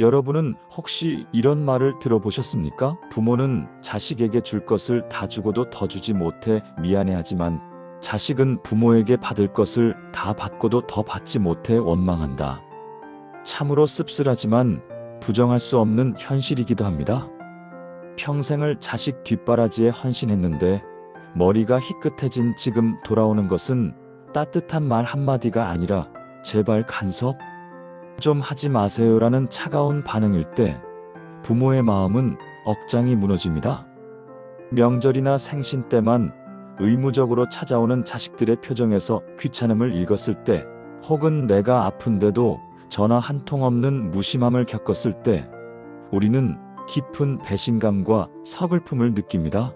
여러분은 혹시 이런 말을 들어보셨습니까? 부모는 자식에게 줄 것을 다 주고도 더 주지 못해 미안해하지만 자식은 부모에게 받을 것을 다 받고도 더 받지 못해 원망한다. 참으로 씁쓸하지만 부정할 수 없는 현실이기도 합니다. 평생을 자식 뒷바라지에 헌신했는데 머리가 희끗해진 지금 돌아오는 것은 따뜻한 말 한마디가 아니라 제발 간섭 좀 하지 마세요라는 차가운 반응일 때 부모의 마음은 억장이 무너집니다. 명절이나 생신 때만 의무적으로 찾아오는 자식들의 표정에서 귀찮음을 읽었을 때 혹은 내가 아픈데도 전화 한 통 없는 무심함을 겪었을 때 우리는 깊은 배신감과 서글픔을 느낍니다.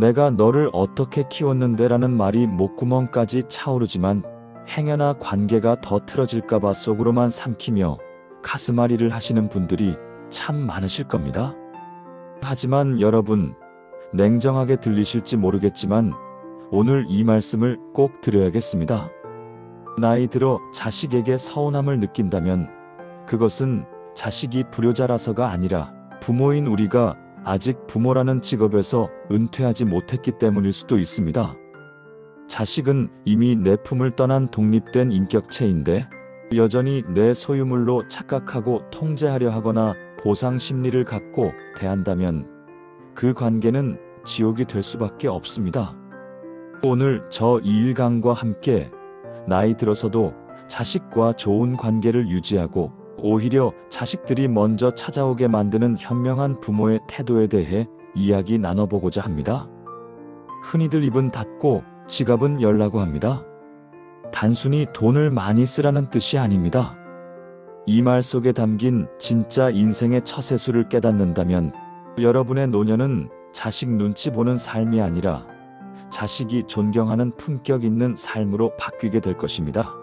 내가 너를 어떻게 키웠는데 라는 말이 목구멍까지 차오르지만 행여나 관계가 더 틀어질까봐 속으로만 삼키며 가슴앓이를 하시는 분들이 참 많으실 겁니다. 하지만 여러분, 냉정하게 들리실지 모르겠지만 오늘 이 말씀을 꼭 드려야겠습니다. 나이 들어 자식에게 서운함을 느낀다면 그것은 자식이 불효자라서가 아니라 부모인 우리가 아직 부모라는 직업에서 은퇴하지 못했기 때문일 수도 있습니다. 자식은 이미 내 품을 떠난 독립된 인격체인데 여전히 내 소유물로 착각하고 통제하려 하거나 보상 심리를 갖고 대한다면 그 관계는 지옥이 될 수밖에 없습니다. 오늘 저 이일강과 함께 나이 들어서도 자식과 좋은 관계를 유지하고 오히려 자식들이 먼저 찾아오게 만드는 현명한 부모의 태도에 대해 이야기 나눠보고자 합니다. 흔히들 입은 닫고 지갑은 열라고 합니다. 단순히 돈을 많이 쓰라는 뜻이 아닙니다. 이 말 속에 담긴 진짜 인생의 처세수를 깨닫는다면 여러분의 노년은 자식 눈치 보는 삶이 아니라 자식이 존경하는 품격 있는 삶으로 바뀌게 될 것입니다.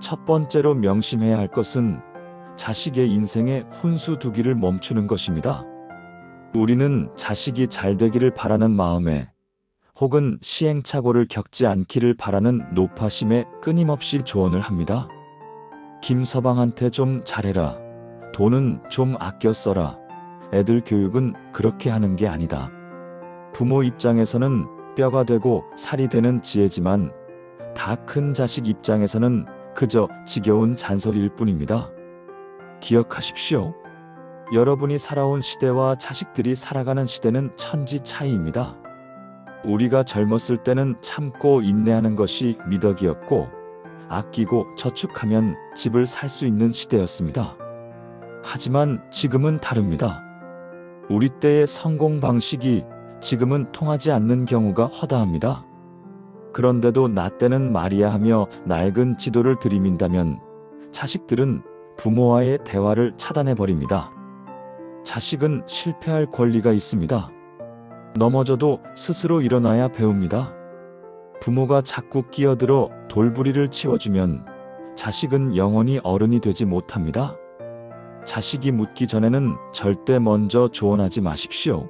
첫 번째로 명심해야 할 것은 자식의 인생에 훈수 두기를 멈추는 것입니다. 우리는 자식이 잘 되기를 바라는 마음에 혹은 시행착오를 겪지 않기를 바라는 노파심에 끊임없이 조언을 합니다. 김서방한테 좀 잘해라. 돈은 좀 아껴 써라. 애들 교육은 그렇게 하는 게 아니다. 부모 입장에서는 뼈가 되고 살이 되는 지혜지만 다 큰 자식 입장에서는 그저 지겨운 잔소리일 뿐입니다. 기억하십시오. 여러분이 살아온 시대와 자식들이 살아가는 시대는 천지 차이입니다. 우리가 젊었을 때는 참고 인내하는 것이 미덕이었고 아끼고 저축하면 집을 살 수 있는 시대였습니다. 하지만 지금은 다릅니다. 우리 때의 성공 방식이 지금은 통하지 않는 경우가 허다합니다. 그런데도 나 때는 말이야 하며 낡은 지도를 들이민다면 자식들은 부모와의 대화를 차단해 버립니다. 자식은 실패할 권리가 있습니다. 넘어져도 스스로 일어나야 배웁니다. 부모가 자꾸 끼어들어 돌부리를 치워주면 자식은 영원히 어른이 되지 못합니다. 자식이 묻기 전에는 절대 먼저 조언하지 마십시오.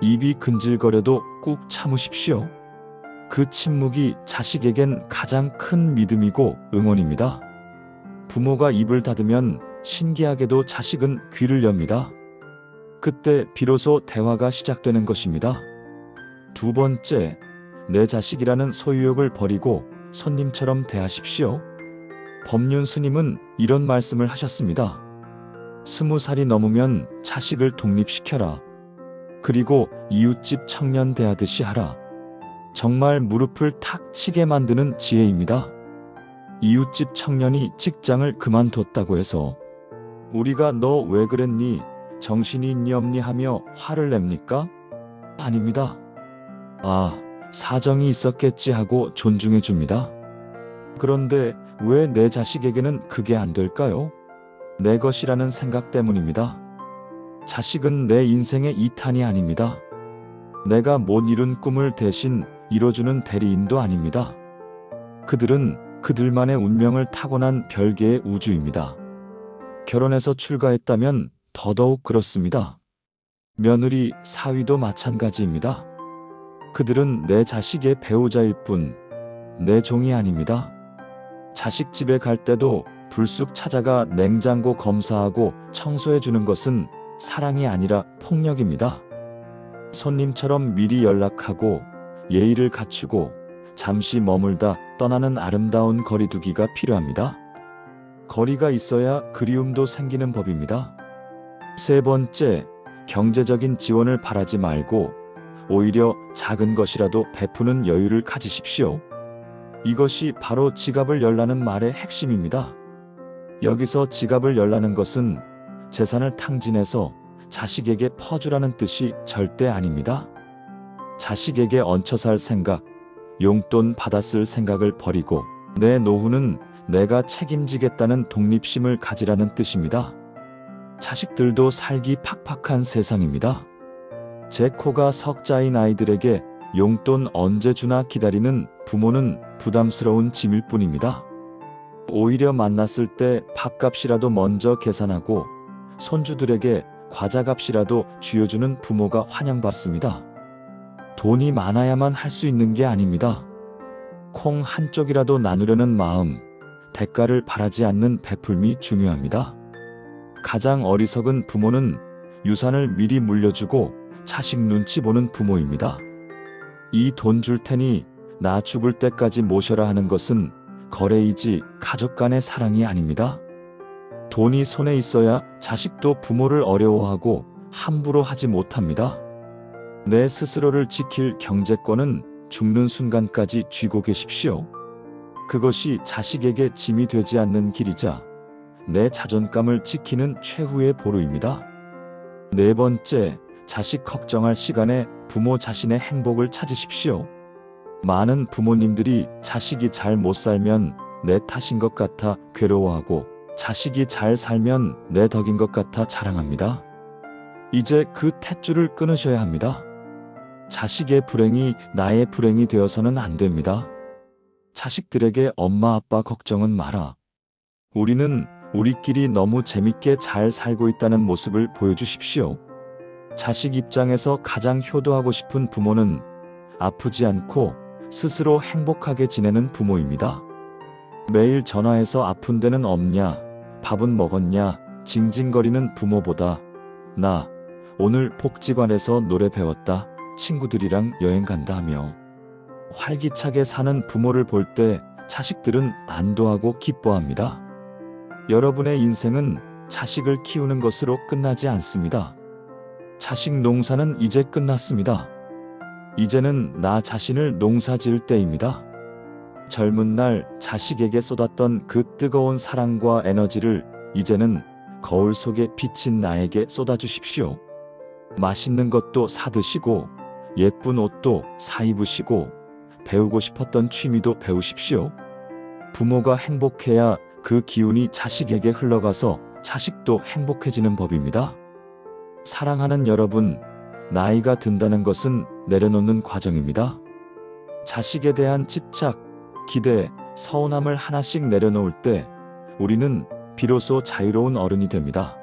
입이 근질거려도 꾹 참으십시오. 그 침묵이 자식에겐 가장 큰 믿음이고 응원입니다. 부모가 입을 닫으면 신기하게도 자식은 귀를 엽니다. 그때 비로소 대화가 시작되는 것입니다. 두 번째, 내 자식이라는 소유욕을 버리고 손님처럼 대하십시오. 법륜 스님은 이런 말씀을 하셨습니다. 스무 살이 넘으면 자식을 독립시켜라. 그리고 이웃집 청년 대하듯이 하라. 정말 무릎을 탁 치게 만드는 지혜입니다. 이웃집 청년이 직장을 그만뒀다고 해서 우리가 너 왜 그랬니? 정신이 있니 없니 하며 화를 냅니까? 아닙니다. 아, 사정이 있었겠지 하고 존중해 줍니다. 그런데 왜 내 자식에게는 그게 안 될까요? 내 것이라는 생각 때문입니다. 자식은 내 인생의 이탄이 아닙니다. 내가 못 이룬 꿈을 대신 이뤄주는 대리인도 아닙니다. 그들은 그들만의 운명을 타고난 별개의 우주입니다. 결혼해서 출가했다면 더더욱 그렇습니다. 며느리, 사위도 마찬가지입니다. 그들은 내 자식의 배우자일 뿐, 내 종이 아닙니다. 자식 집에 갈 때도 불쑥 찾아가 냉장고 검사하고 청소해 주는 것은 사랑이 아니라 폭력입니다. 손님처럼 미리 연락하고 예의를 갖추고 잠시 머물다 떠나는 아름다운 거리두기가 필요합니다. 거리가 있어야 그리움도 생기는 법입니다. 세 번째, 경제적인 지원을 바라지 말고 오히려 작은 것이라도 베푸는 여유를 가지십시오. 이것이 바로 지갑을 열라는 말의 핵심입니다. 여기서 지갑을 열라는 것은 재산을 탕진해서 자식에게 퍼주라는 뜻이 절대 아닙니다. 자식에게 얹혀 살 생각, 용돈 받았을 생각을 버리고 내 노후는 내가 책임지겠다는 독립심을 가지라는 뜻입니다. 자식들도 살기 팍팍한 세상입니다. 제 코가 석자인 아이들에게 용돈 언제 주나 기다리는 부모는 부담스러운 짐일 뿐입니다. 오히려 만났을 때 밥값이라도 먼저 계산하고 손주들에게 과자값이라도 쥐어주는 부모가 환영받습니다. 돈이 많아야만 할 수 있는 게 아닙니다. 콩 한쪽이라도 나누려는 마음, 대가를 바라지 않는 베풀미 중요합니다. 가장 어리석은 부모는 유산을 미리 물려주고 자식 눈치 보는 부모입니다. 이 돈 줄 테니 나 죽을 때까지 모셔라 하는 것은 거래이지 가족 간의 사랑이 아닙니다. 돈이 손에 있어야 자식도 부모를 어려워하고 함부로 하지 못합니다. 내 스스로를 지킬 경제권은 죽는 순간까지 쥐고 계십시오. 그것이 자식에게 짐이 되지 않는 길이자 내 자존감을 지키는 최후의 보루입니다. 네 번째, 자식 걱정할 시간에 부모 자신의 행복을 찾으십시오. 많은 부모님들이 자식이 잘 못 살면 내 탓인 것 같아 괴로워하고 자식이 잘 살면 내 덕인 것 같아 자랑합니다. 이제 그 탯줄을 끊으셔야 합니다. 자식의 불행이 나의 불행이 되어서는 안 됩니다. 자식들에게 엄마 아빠 걱정은 마라. 우리는 우리끼리 너무 재밌게 잘 살고 있다는 모습을 보여주십시오. 자식 입장에서 가장 효도하고 싶은 부모는 아프지 않고 스스로 행복하게 지내는 부모입니다. 매일 전화해서 아픈 데는 없냐, 밥은 먹었냐, 징징거리는 부모보다 나 오늘 복지관에서 노래 배웠다, 친구들이랑 여행 간다 하며 활기차게 사는 부모를 볼 때 자식들은 안도하고 기뻐합니다. 여러분의 인생은 자식을 키우는 것으로 끝나지 않습니다. 자식 농사는 이제 끝났습니다. 이제는 나 자신을 농사 지을 때입니다. 젊은 날 자식에게 쏟았던 그 뜨거운 사랑과 에너지를 이제는 거울 속에 비친 나에게 쏟아주십시오. 맛있는 것도 사드시고 예쁜 옷도 사입으시고 배우고 싶었던 취미도 배우십시오. 부모가 행복해야 그 기운이 자식에게 흘러가서 자식도 행복해지는 법입니다. 사랑하는 여러분, 나이가 든다는 것은 내려놓는 과정입니다. 자식에 대한 집착, 기대, 서운함을 하나씩 내려놓을 때 우리는 비로소 자유로운 어른이 됩니다.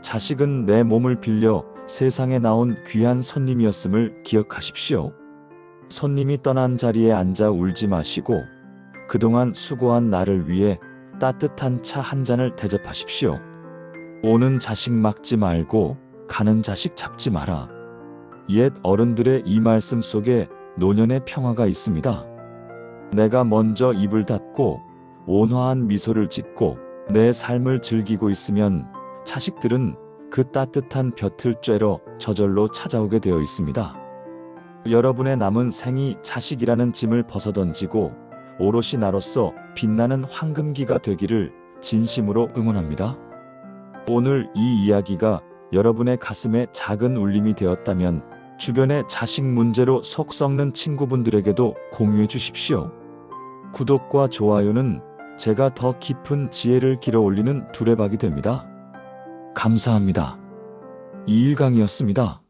자식은 내 몸을 빌려 세상에 나온 귀한 손님이었음을 기억하십시오. 손님이 떠난 자리에 앉아 울지 마시고 그동안 수고한 나를 위해 따뜻한 차 한 잔을 대접하십시오. 오는 자식 막지 말고 가는 자식 잡지 마라. 옛 어른들의 이 말씀 속에 노년의 평화가 있습니다. 내가 먼저 입을 닫고 온화한 미소를 짓고 내 삶을 즐기고 있으면 자식들은 그 따뜻한 볕을 쬐러 저절로 찾아오게 되어 있습니다. 여러분의 남은 생이 자식이라는 짐을 벗어던지고 오롯이 나로서 빛나는 황금기가 되기를 진심으로 응원합니다. 오늘 이 이야기가 여러분의 가슴에 작은 울림이 되었다면 주변의 자식 문제로 속 썩는 친구분들에게도 공유해 주십시오. 구독과 좋아요는 제가 더 깊은 지혜를 길어 올리는 두레박이 됩니다. 감사합니다. 이일강이었습니다.